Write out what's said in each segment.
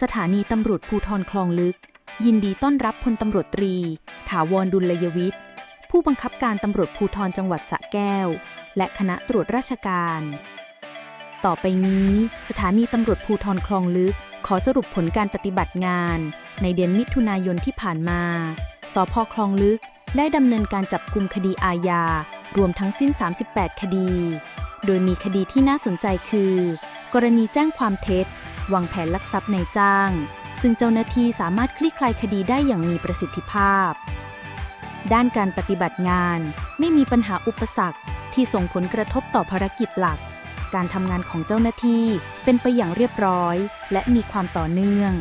สถานีตำรวจภูทรคลองลึก ยินดีต้อนรับพลตำรวจตรี ถาวรดุลยวิทย์ ผู้บังคับการตำรวจภูทรจังหวัดสระแก้ว และคณะตรวจราชการ ต่อไปนี้สถานีตำรวจภูทรคลองลึก ขอสรุปผลการปฏิบัติงาน ในเดือนมิถุนายนที่ผ่านมา สพคลองลึกได้ดำเนินการจับกลุ่มคดีอาญา รวมทั้งสิ้น 38 คดี โดยมีคดีที่น่าสนใจคือ กรณีแจ้งความเท็จ วางแผนลักทรัพย์ในจ้าง ซึ่งเจ้าหน้าที่สามารถคลี่คลายคดีได้อย่างมีประสิทธิภาพ ด้านการปฏิบัติงานไม่มีปัญหาอุปสรรคที่ส่งผลกระทบต่อภารกิจหลัก การทำงานของเจ้าหน้าที่เป็นไปอย่างเรียบร้อย และมีความต่อเนื่อง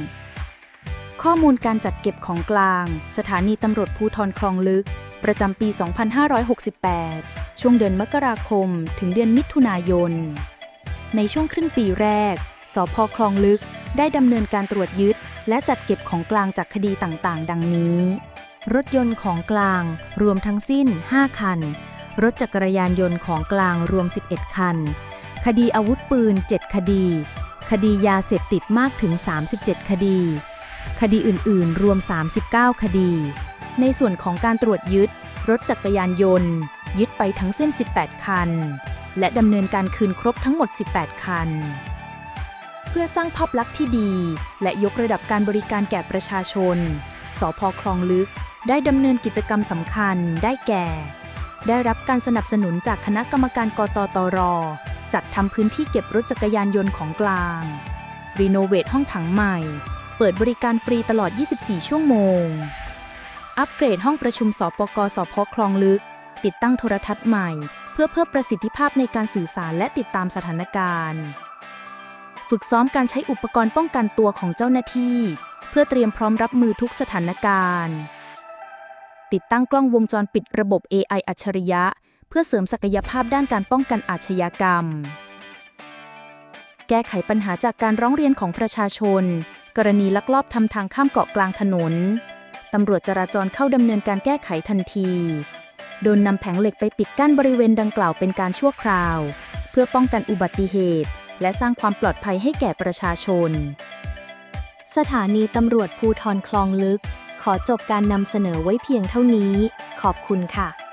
ข้อมูลการจัดเก็บของกลาง สถานีตำรวจภูทรคลองลึก ประจำปี 2568 ช่วงเดือนมกราคม ถึงเดือนมิถุนายน ในช่วงครึ่งปีแรก สพคลองลึก ได้ดำเนินการตรวจยึด และจัดเก็บของกลางจากคดีต่างๆ ดังนี้ รถยนต์ของกลางรวมทั้งสิ้น 5 คัน รถจักรยานยนต์ของกลางรวม 11 คัน คดีอาวุธปืน 7 คดี คดียาเสพติดมากถึง 37 คดี คดีอื่นๆ รวม 39 คดี ในส่วนของการตรวจยึด รถจักรยานยนต์ ยึดไปทั้งเส้น 18 คันและดำเนินการคืนครบทั้งหมด 18 คัน เพื่อสร้างภาพลักษณ์ที่ดี และยกระดับการบริการแก่ประชาชน สพคลองลึก ได้ดำเนินกิจกรรมสำคัญได้แก่ ได้รับการสนับสนุนจากคณะกรรมการกตตร จัดทำพื้นที่เก็บรถจักรยานยนต์ของกลาง รีโนเวทห้องถังใหม่ เปิดบริการฟรีตลอด 24 ชั่วโมง อัปเกรดห้องประชุมสปกสพคลองลึก ติดตั้งโทรทัศน์ใหม่ เพื่อเพิ่มประสิทธิภาพในการสื่อสารและติดตามสถานการณ์ ฝึกซ้อมการใช้อุปกรณ์ป้องกันตัวของเจ้าหน้าที่ เพื่อเตรียมพร้อมรับมือทุกสถานการณ์ ติดตั้งกล้องวงจรปิดระบบ AI อัจฉริยะ เพื่อเสริมศักยภาพด้านการป้องกันอาชญากรรม แก้ไขปัญหาจากการร้องเรียนของประชาชน กรณีลักลอบทำทางข้ามเกาะกลางถนนตำรวจจราจรเข้าดำเนินการแก้ไขทันที โดนนำแผงเหล็กไปปิดกั้นบริเวณดังกล่าวเป็นการชั่วคราว เพื่อป้องกันอุบัติเหตุ และสร้างความปลอดภัยให้แก่ประชาชน สถานีตำรวจภูทรคลองลึก ขอจบการนำเสนอไว้เพียงเท่านี้ ขอบคุณค่ะ